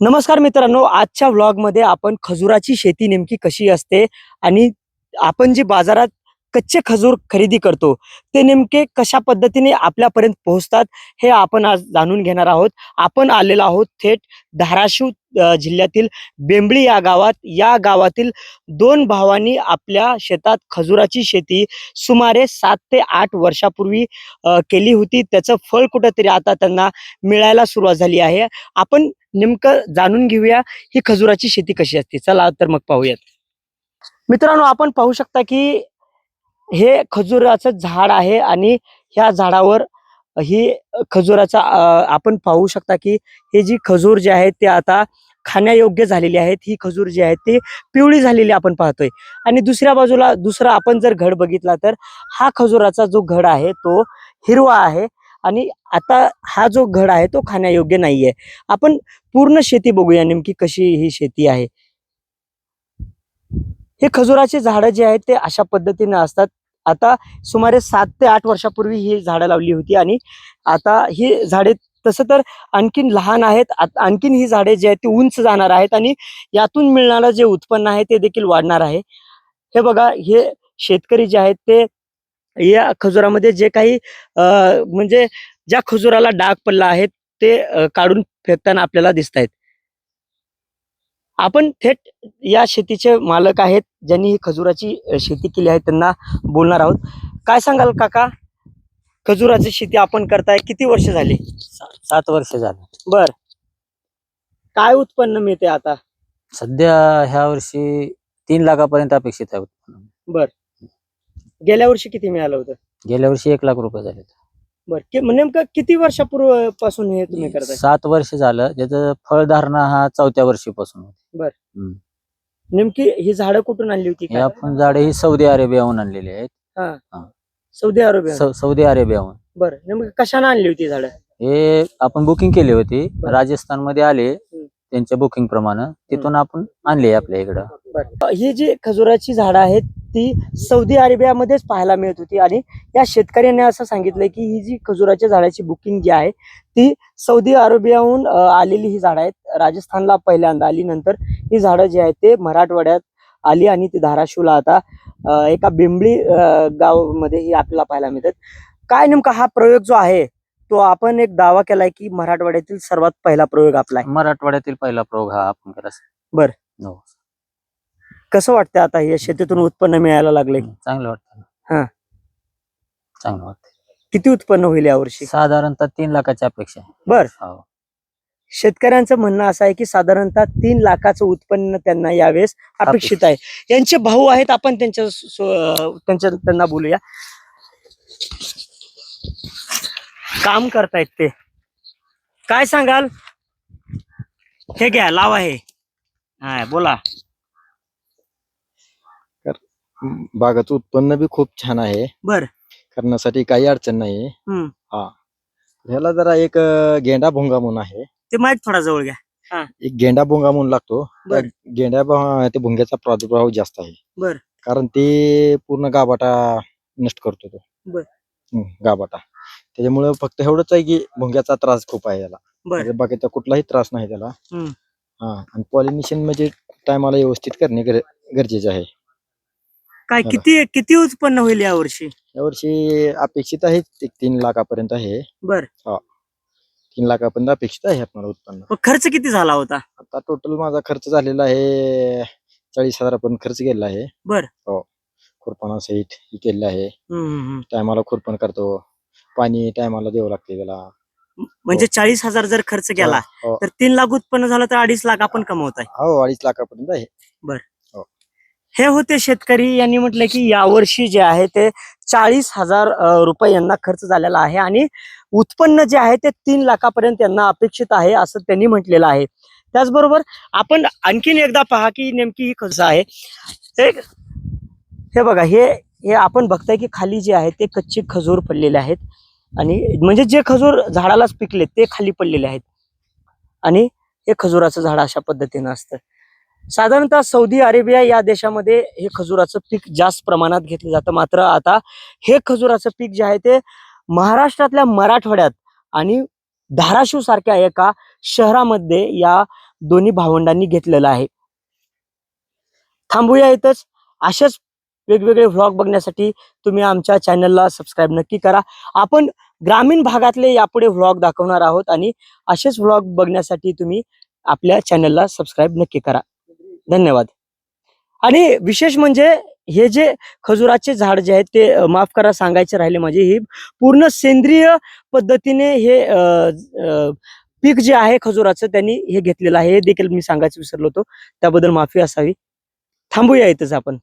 नमस्कार मित्रांनो आजच्या व्लॉगमध्ये आपण खजुराची शेती नेमकी कशी असते आणि आपण जे बाजारात कच्चे खजूर खरेदी करतो. ते नेमके कशा पद्धतीने आपल्यापर्यंत पोहोचतात हे आपण आज जाणून घेणार आहोत. आपण आलेलो आहोत थेट धाराशिव जिल्ह्यातील बेंबळी या गावात. या गावातील दोन भावांनी आपल्या शेतात खजुराची शेती सुमारे सात ते आठ वर्षापूर्वी केली होती. त्याचं फळ कुठंतरी आता त्यांना मिळायला सुरुवात झाली आहे. आपण नेमकं जाणून घेऊया ही खजुराची शेती कशी असते. चला तर मग पाहूयात. मित्रांनो आपण पाहू शकता की हे खजुराचं झाड आहे आणि ह्या झाडावर ही खजुराचा आपण पाहू शकता की हे जी खजूर जे आहे ते आता खाण्यायोग्य झालेली आहेत. ही खजूर जी आहे ती पिवळी झालेली आपण पाहतोय. आणि दुसऱ्या बाजूला दुसरा आपण जर घड बघितला तर हा खजुराचा जो घड आहे तो हिरवा आहे आणि आता हा जो घड आहे तो खाण्यायोग्य नाहीये. आपण पूर्ण शेती बघूया नेमकी कशी ही शेती आहे. हे खजुराचे झाडं जे आहेत ते अशा पद्धतीने असतात आता सुमारे सात ते आठ वर्षापूर्वी ही झाडं लावली होती आणि आता ही झाडे तसं तर आणखीन लहान आहेत. आणखीन ही झाडे जे आहेत ती उंच जाणार आहेत आणि यातून मिळणारं जे उत्पन्न आहे ते देखील वाढणार आहे. हे बघा हे शेतकरी जे आहेत ते या खजुरामध्ये जे काही म्हणजे ज्या खजुराला डाग पडला आहे ते काढून फेकताना आपल्याला दिसत आहेत आपण थेट या शेतीचे मालक आहेत ज्यांनी ही खजुराची शेती केली आहे त्यांना बोलणार आहोत. काय सांगाल काका? खजुराची शेती आपण करताय किती वर्ष झाली? सात वर्ष झालं. बर. काय उत्पन्न मिळते आता? सध्या ह्या वर्षी तीन लाखापर्यंत अपेक्षित आहे उत्पन्न. गेल्या वर्षी किती मिळालं होतं? गेल्या वर्षी एक लाख रुपये झाले बर नेमकं किती वर्षापूर्वीपासून हे तुम्ही करताय? सात वर्ष झालं. त्याचं फळधारणा हा चौथ्या वर्षीपासून होती. नेमकी ही झाडं कुठून आणली होती? हे? आपण झाडे ही सौदी अरेबियाहून आणलेली आहेत. सौदी अरेबिया सौ- सौदी अरेबियाहून. बर नेमकं कशाने आणली होती झाडं? हे आपण बुकिंग केली होती. बरं. राजस्थानमध्ये आले त्यांच्या बुकिंग प्रमाणे. तिथून आपण आणले आपल्या इकडं. बर. ही जी खजुराची झाडं आहेत ती सौदी अरेबियामध्येच पाहायला मिळत होती. आणि या शेतकऱ्याने असं सांगितलंय की ही जी खजुराच्या झाडाची बुकिंग जी आहे ती सौदी अरेबियाहून आलेली ही झाडं आहेत. राजस्थानला पहिल्यांदा आली नंतर ही झाडं जी आहेत ते मराठवाड्यात आली आणि ती धाराशिवला आता एका बिंबळी गावमध्ये ही आपल्याला पाहायला मिळतात. काय नेमका हा प्रयोग जो आहे तो आपण एक दावा केलाय की मराठवाड्यातील सर्वात पहिला प्रयोग आपला आहे? मराठवाड्यातील पहिला प्रयोग हा आपण केला बरं. कसं वाटतं आता या शेतीतून उत्पन्न मिळायला लागले? चांगलं वाटतं हा. चांगलं वाटतं किती उत्पन्न होईल यावर्षी साधारणतः तीन लाखाची अपेक्षा आहे. बर. हो. शेतकऱ्यांचं म्हणणं असं आहे की साधारणतः तीन लाखाचं उत्पन्न त्यांना यावेळेस अपेक्षित आहे. यांचे भाऊ आहेत आपण त्यांच्या सो- त्यांच्या त्यांना बोलूया. काम करतायत ते. काय सांगाल? हे घ्या लावा हे. हा बोला. बागाचं उत्पन्न बी खूप छान आहे. बर. करण्यासाठी काही अडचण नाही हम्म. हा. ह्याला जरा एक अं, गेंडा भोंगा म्हणून आहे. ते माहीत थोडा जवळ घ्या. एक गेंडा भोंगा म्हणून लागतो. त्या बर. गेंड्या भो- ते भुंग्याचा प्रादुर्भाव जास्त आहे. बर. कारण ते पूर्ण गाबाटा नष्ट करतो तो. बर. गाबाटा त्याच्यामुळे फक्त एवढंच आहे की भुंग्याचा त्रास खूप आहे याला. बर. म्हणजे बाकीचा कुठलाही त्रास नाही त्याला. हम्म. हा. आणि पॉलिनेशन म्हणजे टायमाला व्यवस्थित करणे गर- गरजेचे आहे. काय बरं. किती किती उत्पन्न होईल यावर्षी? यावर्षी अपेक्षित आहे एक तीन लाखापर्यंत आहे. बर. तीन लाखापर्यंत अपेक्षित आहे आपल्याला उत्पन्न. मग खर्च किती झाला होता? आता टोटल माझा खर्च झालेला आहे चाळीस हजारापर्यंत खर्च केलेला आहे. बर. हो. खुरपणा सहित हे केलेलं आहे. हम्म, हम्म, हम्म. टायमाला खुरपण करतो. पाणी टायमाला द्यावं लागते त्याला. म्हणजे चाळीस हजार जर खर्च केला हो. तर तीन लाख उत्पन्न झालं तर अडीच लाख आपण कमवत आहे. हो अडीच लाखापर्यंत आहे. हे होते शेतकरी. यांनी म्हटलं की यावर्षी जे आहे ते चाळीस हजार रुपये यांना खर्च झालेला आहे आणि उत्पन्न जे आहे ते तीन लाखापर्यंत यांना अपेक्षित आहे असं त्यांनी म्हटलेलं आहे. त्याचबरोबर आपण आणखीन एकदा पहा की नेमकी ही खर्च आहे. एक हे बघा हे हे आपण बघताय की खाली जे आहे ते कच्चे खजूर पडलेले आहेत आणि म्हणजे जे खजूर झाडालाच पिकले ते खाली पडलेले आहेत आणि हे खजुराचं झाड अशा पद्धतीनं असतं. साधारणतः सौदी अरेबिया या देशामध्ये हे खजुराचं पीक जास्त प्रमाणात घेतलं जातं. मात्र आता हे खजुराचं पीक जे आहे ते महाराष्ट्रातल्या मराठवाड्यात आणि धाराशिव सारख्या एका शहरामध्ये या दोन्ही भावंडांनी घेतलेलं आहे. थांबूया इथंच. अशाच वेगवेगळे व्लॉग बघण्यासाठी तुम्ही आमच्या चॅनलला सबस्क्राईब नक्की करा. आपण ग्रामीण भागातले यापुढे व्लॉग दाखवणार आहोत आणि असेच व्लॉग बघण्यासाठी तुम्ही आपल्या चॅनलला सबस्क्राईब नक्की करा. धन्यवाद. आणि विशेष म्हणजे हे जे खजुराचे झाड जे आहेत ते माफ करा सांगायचे राहिले माझे ही पूर्ण सेंद्रिय पद्धतीने हे पीक जे आहे खजुराचं त्यांनी हे घेतलेलं आहे. हे देखील मी सांगायचं विसरलो होतो. त्याबद्दल माफी असावी. थांबूया इथंच आपण.